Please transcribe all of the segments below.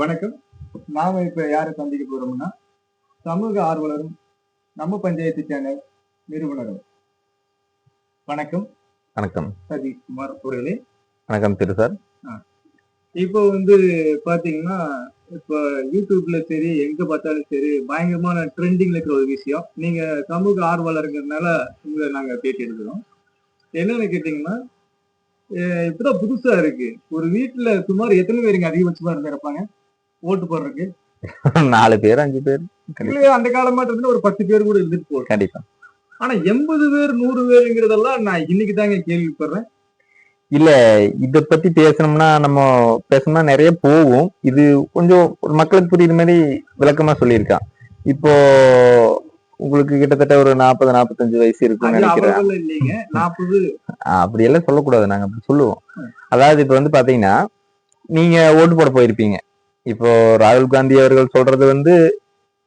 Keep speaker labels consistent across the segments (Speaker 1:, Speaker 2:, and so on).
Speaker 1: வணக்கம். நாம இப்ப யாரை சந்திக்க போறோம்னா சமூக ஆர்வலரும் நம்ம பஞ்சாயத்து சேனல் நிறுவனரும். வணக்கம்.
Speaker 2: வணக்கம்.
Speaker 1: சதீஷ் குமார் அவர்களே
Speaker 2: வணக்கம் திரு சார்.
Speaker 1: இப்போ வந்து பாத்தீங்கன்னா இப்போ யூடியூப்ல சரி எங்க பார்த்தாலும் சரி பயங்கரமான ட்ரெண்டிங்ல இருக்கிற ஒரு விஷயம். நீங்க சமூக ஆர்வலருங்கிறதுனால உங்களை நாங்க பேட்டி எடுக்கிறோம். என்னன்னு கேட்டீங்கன்னா இப்பதான் புதுசா இருக்கு. ஒரு வீட்டுல சுமார் எத்தனை பேருங்க அதிகபட்சமா இருந்து இருப்பாங்க ஓட்டு போடுறதுக்கு?
Speaker 2: நாலு பேர் அஞ்சு பேர்.
Speaker 1: அந்த காலமாட்டத்துல ஒரு பத்து பேர் கூட இருந்துட்டு போகும்
Speaker 2: கண்டிப்பா.
Speaker 1: ஆனா எண்பது பேர் நூறு பேருங்கிறதெல்லாம் நான் இன்னைக்கு தாங்க கேள்விப்படுறேன்.
Speaker 2: இல்ல இத பத்தி பேசணும்னா நம்ம பேசணும்னா நிறைய போகும். இது கொஞ்சம் ஒரு மக்களுக்கு புரியுற மாதிரி விளக்கமா சொல்லியிருக்கான். இப்போ உங்களுக்கு கிட்டத்தட்ட ஒரு நாற்பது நாற்பத்தஞ்சு வயசு இருக்கும்னு
Speaker 1: அது
Speaker 2: நினைக்கிறேன். அப்படி எல்லாம் சொல்லக்கூடாது. நாங்க அப்படி சொல்லுவோம். அதாவது இப்ப வந்து பாத்தீங்கன்னா நீங்க ஓட்டு போட போயிருப்பீங்க. இப்போ ராகுல் காந்தி அவர்கள் சொல்றது வந்து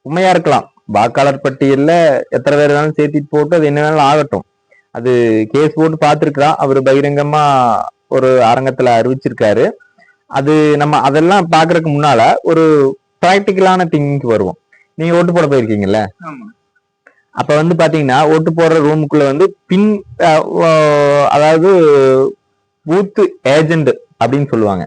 Speaker 2: உண்மையா இருக்கலாம். வாக்காளர் பட்டியல்ல எத்தனை பேர் வேணாலும் சேர்த்திட்டு போட்டு அது என்ன வேணாலும் ஆகட்டும். அது கேஸ் போட்டு பார்த்திருக்கிறான். அவர் பகிரங்கமா ஒரு அரங்கத்துல அறிவிச்சிருக்காரு. அது நம்ம அதெல்லாம் பாக்குறதுக்கு முன்னால ஒரு ப்ராக்டிக்கலான திங்க்கு வருவோம். நீங்க ஓட்டு போட போயிருக்கீங்கல்ல? அப்ப வந்து பாத்தீங்கன்னா ஓட்டு போடுற ரூமுக்குள்ள வந்து பின் அதாவது பூத் ஏஜென்ட் அப்படின்னு சொல்லுவாங்க.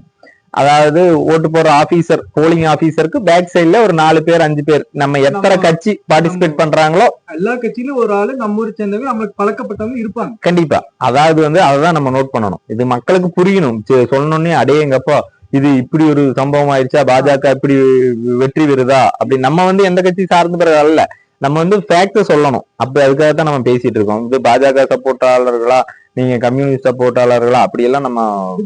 Speaker 2: அதாவது ஓட்டு போடுற ஆபீசர் போலிங் ஆபீசருக்கு பேக் சைடுல ஒரு நாலு பேர் அஞ்சு பேர். நம்ம எத்தனை கட்சி பார்ட்டிசிபேட் பண்றாங்களோ?
Speaker 1: எல்லா கட்சியிலும் ஒரு ஆளு நம்ம ஊர் சேர்ந்தவங்க நம்மளுக்கு பழக்கப்பட்டவங்க இருப்பாங்க.
Speaker 2: கண்டிப்பா. அதாவது வந்து அததான் நம்ம நோட் பண்ணணும். இது மக்களுக்கு புரியணும். சரி, சொன்னோன்னே அடேங்கப்பா இது இப்படி ஒரு சம்பவம் ஆயிடுச்சா? பாஜக இப்படி வெற்றி பெறுதா? அப்படி நம்ம வந்து எந்த கட்சி சார்ந்த அல்ல நம்ம வந்து ஃபேக்ட சொல்லணும். அப்படி அதுக்காக தான் நம்ம பேசிட்டு இருக்கோம். இது பாஜக சப்போர்ட்டாளர்களா நீங்க கம்யூனிஸ்ட் சப்போர்ட்டாளர்களா அப்படியெல்லாம் நம்ம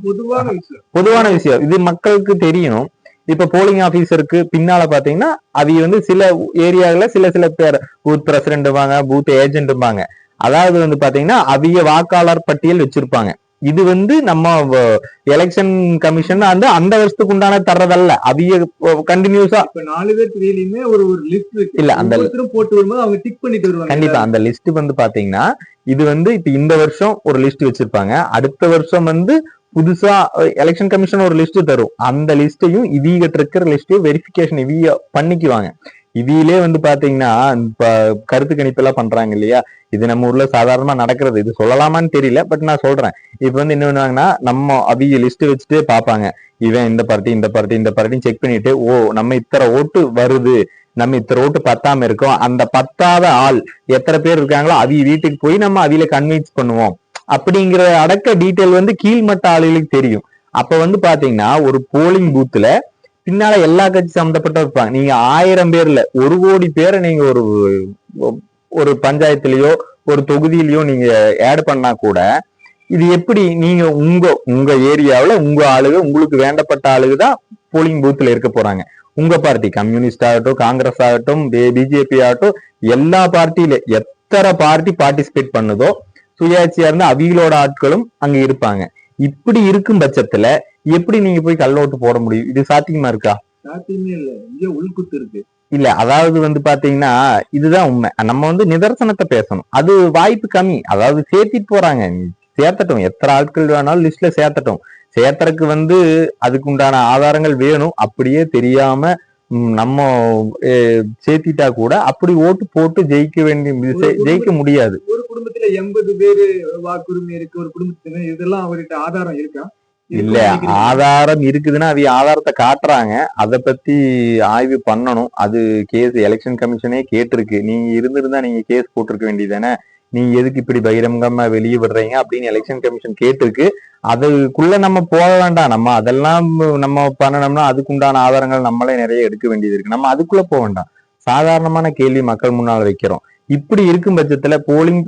Speaker 1: பொதுவான விஷயம்.
Speaker 2: பொதுவான விஷயம். இது மக்களுக்கு தெரியணும் இப்ப போலிங் ஆபீசருக்கு பின்னால பாத்தீங்கன்னா அவிய வந்து சில ஏரியால சில சில பேர் பூத் பிரசிடென்ட்பாங்க பூத் ஏஜென்ட்பாங்க அதாவது வந்து பாத்தீங்கன்னா அவிய வாக்காளர் பட்டியல் வச்சிருப்பாங்க. இது வந்து நம்ம எலெக்ஷன் கமிஷன் வந்து அந்த வருஷத்துக்கு உண்டான தர்றதல்ல. அவிய கண்டினியூஸா
Speaker 1: இப்ப நாலு பேர் தெரியலையுமே ஒரு ஒரு லிஸ்ட் இருக்கு
Speaker 2: இல்ல, அந்த-
Speaker 1: போட்டு வரும்போது அவங்க டிக் பண்ணிட்டு வருவாங்க
Speaker 2: கண்டிப்பா அந்த லிஸ்ட் வந்து பாத்தீங்கன்னா இது வந்து இப்ப இந்த வருஷம் ஒரு லிஸ்ட் வச்சிருப்பாங்க. அடுத்த வருஷம் வந்து புதுசா எலெக்ஷன் கமிஷன் ஒரு லிஸ்ட் தரும். அந்த லிஸ்டையும் இவீகிட்ட இருக்கிற லிஸ்டையும் வெரிஃபிகேஷன் இவிய பண்ணிக்குவாங்க. இதிலே வந்து பாத்தீங்கன்னா இப்போ கருத்து கணிப்பு எல்லாம் பண்றாங்க இல்லையா? இது நம்ம ஊர்ல சாதாரணமா நடக்கிறது. இது சொல்லலாமான்னு தெரியல பட் நான் சொல்றேன். இப்ப வந்து என்ன பண்ணுவாங்கன்னா நம்ம அவிய லிஸ்ட் வச்சுட்டு பாப்பாங்க. இவன் இந்த பார்ட்டி இந்த பார்ட்டி இந்த பார்ட்டின்னு செக் பண்ணிட்டு ஓ நம்ம இத்தனை ஓட்டு வருது. நம்ம இத்தனை ஓட்டு பத்தாம இருக்கோம். அந்த பத்தாத ஆள் எத்தனை பேர் இருக்காங்களோ அவிய வீட்டுக்கு போய் நம்ம அவியில கன்வின்ஸ் பண்ணுவோம். அப்படிங்கிற அடக்க டீட்டெயில் வந்து கீழ்மட்ட ஆளுகளுக்கு தெரியும். அப்ப வந்து பாத்தீங்கன்னா ஒரு போலிங் பூத்துல பின்னால எல்லா கட்சி சம்மந்தப்பட்ட இருப்பாங்க. நீங்க ஆயிரம் பேர்ல ஒரு கோடி பேரை நீங்க ஒரு ஒரு பஞ்சாயத்துலயோ ஒரு தொகுதியிலயோ நீங்க ஆட் பண்ணா கூட இது எப்படி நீங்க உங்க உங்க ஏரியாவில உங்க ஆளுக உங்களுக்கு வேண்டப்பட்ட ஆளுக தான் போலிங் பூத்துல இருக்க போறாங்க. உங்க பார்ட்டி கம்யூனிஸ்ட் ஆகட்டும் காங்கிரஸ் ஆகட்டும் பிஜேபி ஆகட்டும் எல்லா பார்ட்டியில எத்தனை பார்ட்டி பார்ட்டிசிபேட் பண்ணுதோ சுயாட்சியா இருந்தா அவிகளோட ஆட்களும் அங்க இருப்பாங்க. இப்படி இருக்கும் பட்சத்துல எப்படி நீங்க போய் கள்ளோட்டு போட முடியும்? இது சாத்தியமா இருக்கா?
Speaker 1: சாத்தியமே இல்ல. இங்க உள்குத்து இருக்கு.
Speaker 2: இல்ல அதாவது வந்து பாத்தீங்கன்னா இதுதான் உண்மை. நம்ம வந்து நிதர்சனத்தை பேசணும். அது வாய்ப்பு கம்மி. அதாவது சேர்த்திட்டு போறாங்க. சேர்த்தட்டும். எத்தனை ஆட்கள் வேணாலும் லிஸ்ட்ல சேர்த்தட்டும். சேர்த்தறதுக்கு வந்து அதுக்கு உண்டான ஆதாரங்கள் வேணும். அப்படியே தெரியாம நம்ம சேர்த்திட்டா கூட அப்படி ஓட்டு போட்டு ஜெயிக்க வேண்டிய ஜெயிக்க முடியாது.
Speaker 1: ஒரு குடும்பத்துல எண்பது பேரு வாக்குரிமை இருக்கு. ஒரு குடும்பத்துல இதெல்லாம் அவர்கிட்ட ஆதாரம் இருக்கா?
Speaker 2: இல்ல? ஆதாரம் இருக்குதுன்னா அவிய ஆதாரத்தை காட்டுறாங்க. அத பத்தி ஆய்வு பண்ணணும். அது கேஸ் எலெக்ஷன் கமிஷனே கேட்டிருக்கு. நீங்க இருந்திருந்தா நீங்க கேஸ் போட்டிருக்க வேண்டியதானே நீங்க எதுக்கு இப்படி பகிரங்கமா வெளியே விடுறீங்க அப்படின்னு எலெக்ஷன் கமிஷன் கேட்டிருக்கு. அதுக்குள்ள நம்ம போக வேண்டாம். நம்ம அதெல்லாம் நம்ம பண்ணணும்னா அதுக்குண்டான ஆதாரங்கள் நம்மளே நிறைய எடுக்க வேண்டியது இருக்கு. நம்ம அதுக்குள்ள போக வேண்டாம். சாதாரணமான கேள்வி மக்கள் முன்னால் வைக்கிறோம். இப்படி இருக்கும் பட்சத்துல போலிங்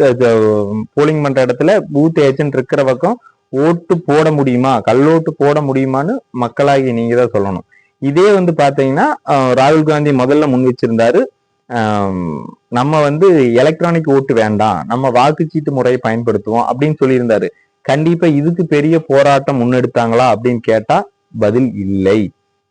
Speaker 2: போலிங் பண்ற இடத்துல பூத் ஏஜென்ட் இருக்கிற பக்கம் ஓட்டு போட முடியுமா? கல்லோட்டு போட முடியுமான்னு மக்களாகி நீங்க தான் சொல்லணும். இதே வந்து பாத்தீங்கன்னா ராகுல் காந்தி முதல்ல முன் வச்சிருந்தாரு. நம்ம வந்து எலக்ட்ரானிக் ஓட்டு வேண்டாம். நம்ம வாக்குச்சீட்டு முறையை பயன்படுத்துவோம் அப்படின்னு சொல்லியிருந்தாரு. கண்டிப்பா இதுக்கு பெரிய போராட்டம் முன்னெடுத்தாங்களா அப்படின்னு கேட்டா பதில் இல்லை.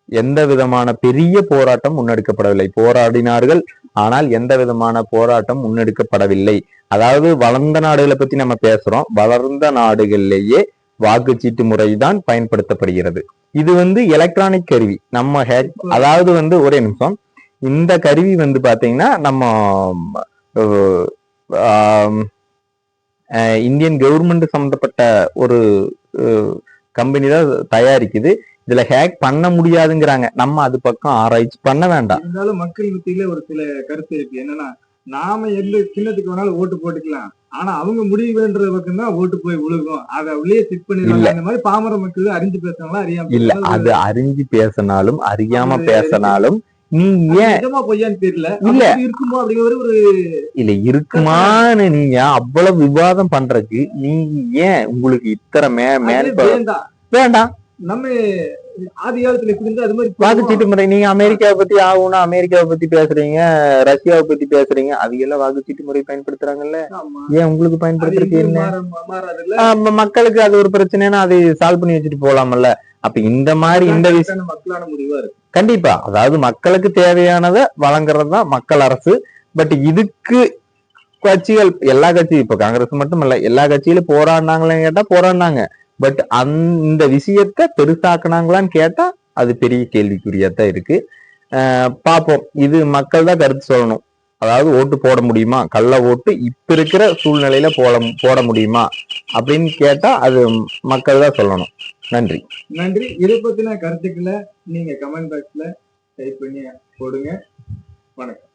Speaker 2: எந்த விதமான பெரிய போராட்டம் முன்னெடுக்கப்படவில்லை. போராடினார்கள் ஆனால் எந்த விதமான போராட்டம் முன்னெடுக்கப்படவில்லை. அதாவது வளர்ந்த நாடுகளை பத்தி நம்ம பேசுறோம். வளர்ந்த நாடுகளிலேயே வாக்குச்சீட்டு முறைதான் பயன்படுத்தப்படுகிறது. இது வந்து எலக்ட்ரானிக் கருவி. நம்ம அதாவது வந்து ஒரே நிமிஷம். இந்த கருவி வந்து பாத்தீங்கன்னா நம்ம இந்தியன் கவர்மெண்ட் சம்பந்தப்பட்ட ஒரு கம்பெனி தான் தயாரிக்குது. இதுல ஹேக் பண்ண முடியாதுங்கிறாங்க. நம்ம அது பக்கம் ஆராய்ச்சி பண்ண வேண்டாம்.
Speaker 1: இருந்தாலும் மக்கள் மத்தியில ஒரு சில கருத்து இருக்கு. என்னன்னா நாம எந்த சின்னத்துக்கு வேணாலும் ஓட்டு போட்டுக்கலாம். ஆனா அவங்க முடிவு வேண்ட பக்கம் தான் ஓட்டு போய் விழுகும். அதை உள்ளே செக் பண்ணிடுவாங்க. அந்த மாதிரி பாமர மக்கள் அறிஞ்சு பேசுறாங்களா அறியாம
Speaker 2: இல்ல? அது அறிஞ்சு பேசினாலும் அறியாம பேசினாலும் நீ ஏன்
Speaker 1: பொய்யான்னு தெரியல.
Speaker 2: இல்ல.
Speaker 1: இருக்குமோ அப்படிங்கிற ஒரு
Speaker 2: இல்ல இருக்குமான்னு நீங்க அவ்வளவு விவாதம் பண்றதுக்கு நீங்க ஏன் உங்களுக்கு இத்தனை மே மேன்
Speaker 1: அது வேண்டாம்.
Speaker 2: வேண்டாம்.
Speaker 1: நம்ம ஆதி காலத்துல எப்படி இருந்தா அது மாதிரி
Speaker 2: வாக்குச்சீட்டு முறை நீங்க அமெரிக்காவை பத்தி ஆகும்னா அமெரிக்காவை பத்தி பேசுறீங்க ரஷ்யாவை பத்தி பேசுறீங்க. அது எல்லாம் வாக்குச்சீட்டு முறை பயன்படுத்துறாங்கல்ல. ஏன் உங்களுக்கு பயன்படுத்துறதுக்கு
Speaker 1: எங்கேயும்
Speaker 2: என்ன? மக்களுக்கு அது ஒரு பிரச்சனைனா அதை சால்வ் பண்ணி வச்சுட்டு போலாம்ல அப்ப இந்த மாதிரி இந்த விஷயம்
Speaker 1: மக்களான முடிவா இருக்கு.
Speaker 2: கண்டிப்பா. அதாவது மக்களுக்கு தேவையானதை வழங்குறது தான் மக்கள் அரசு. பட் இதுக்கு கட்சிகள் எல்லா கட்சியும் இப்ப காங்கிரஸ் மட்டும் இல்ல எல்லா கட்சியிலும் போராடினாங்களான்னு கேட்டா போராடினாங்க. பட் அந்த விஷயத்த பெருசாக்குனாங்களான்னு கேட்டா அது பெரிய கேள்விக்குறியா தான் இருக்கு பார்ப்போம் இது மக்கள் தான் கருத்து சொல்லணும். அதாவது ஓட்டு போட முடியுமா? கள்ள ஓட்டு இப்ப இருக்கிற சூழ்நிலையில போட போட முடியுமா? அப்படின்னு கேட்டா அது மக்கள் தான் சொல்லணும். நன்றி.
Speaker 1: நன்றி. இதை பத்தின கருத்துக்களை நீங்க கமெண்ட் பாக்ஸ்ல டைப் பண்ணி போடுங்க. வணக்கம்.